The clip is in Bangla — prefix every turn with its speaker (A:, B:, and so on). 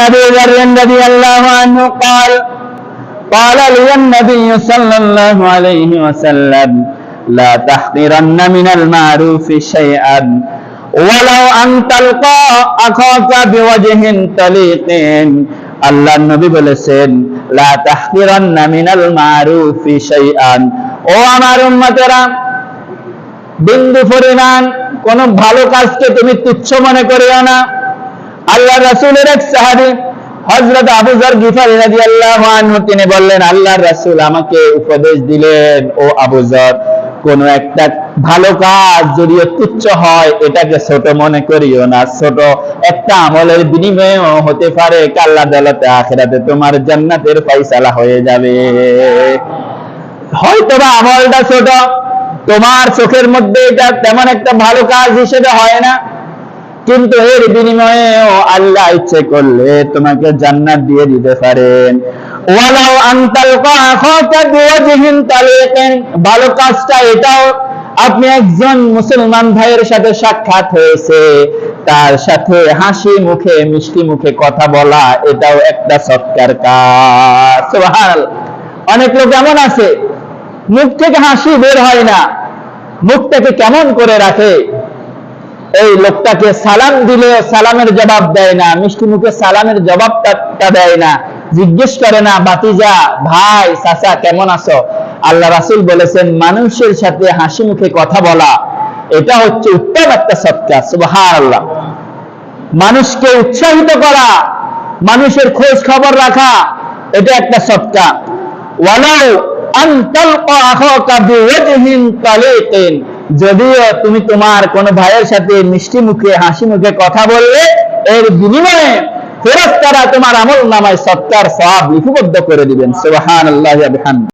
A: أبي ذر رضي الله عنه قال قال لي النبي صلى الله عليه وسلم لا تحقرن من المعروف شيئا ولو أن تلقى أخاك بوجه طليق আল্লাহ নবী বলেছেন লা তাহকিরান্না মিনাল মারুফি শাইআন ও আমার উম্মতেরা বিন্দু পরিমাণ কোন ভালো কাজকে তুমি তুচ্ছ মনে করিও না আল্লাহ রাসূলের এক সাহাবী হযরত আবু যর গিফারি রাদিয়াল্লাহু আনহু, তিনি বললেন আল্লাহর রাসূল আমাকে উপদেশ দিলেন, ও আবু যর, কোন একটা ভালো কাজ যদি তুচ্ছ হয়, এটাকে ছোট মনে করিও না। ছোট একটা আমলের বিনিময়েও হতে পারে, কাল্লা দালাতে আখিরাতে তোমার জান্নাতের ফয়সালা হয়ে যাবে। হয়তোবা আমলটা ছোট, তোমার চোখের মধ্যে এটা তেমন একটা ভালো কাজ হিসেবে হয় না কিন্তু এর বিনিময়েও আল্লাহ ইচ্ছে করলে তোমাকে জান্নাত দিয়ে দিতে পারেন। ওয়ালাউ আনতাল কাখাকা বিওয়াজহিন তালিকিন। ভালো কাজটা এটাও আপনি একজন মুসলমান ভাইয়ের সাথে সাক্ষাৎ হয়েছে। তার সাথে হাসি মুখে, মিষ্টি মুখে কথা বলা, এটাও একটা সৎকার কাজ। অনেক লোক এমন আছে, মুখ থেকে হাসি বের হয় না। মুখটাকে কেমন করে রাখে? এই লোকটাকে সালাম দিলে সালামের জবাব দেয় না, মিষ্টি মুখে সালামের জবাবটা দেয় না। জিজ্ঞেস করে, না, বাতিজা, ভাই, চাচা, কেমন আছো? আল্লাহ রাসুল বলেছেন, মানুষের সাথে হাসি মুখে কথা বলা, এটা হচ্ছে উত্তম একটা সুবাহান আল্লাহ মানুষকে উৎসাহিত করা, মানুষের খোঁজ খবর রাখা, এটা একটা সৎকার। ওয়ালাউ আন তালকা আখাকা বিওয়াজহিন তালিকিন। যদিও তুমি তোমার কোন ভাইয়ের সাথে মিষ্টি মুখে, হাসি মুখে কথা বললে, এর বিনিময়ে ফেরত তারা তোমার আমল নামায় সৎকার সব লিপিবদ্ধ করে দিবেন। সোহান আল্লাহ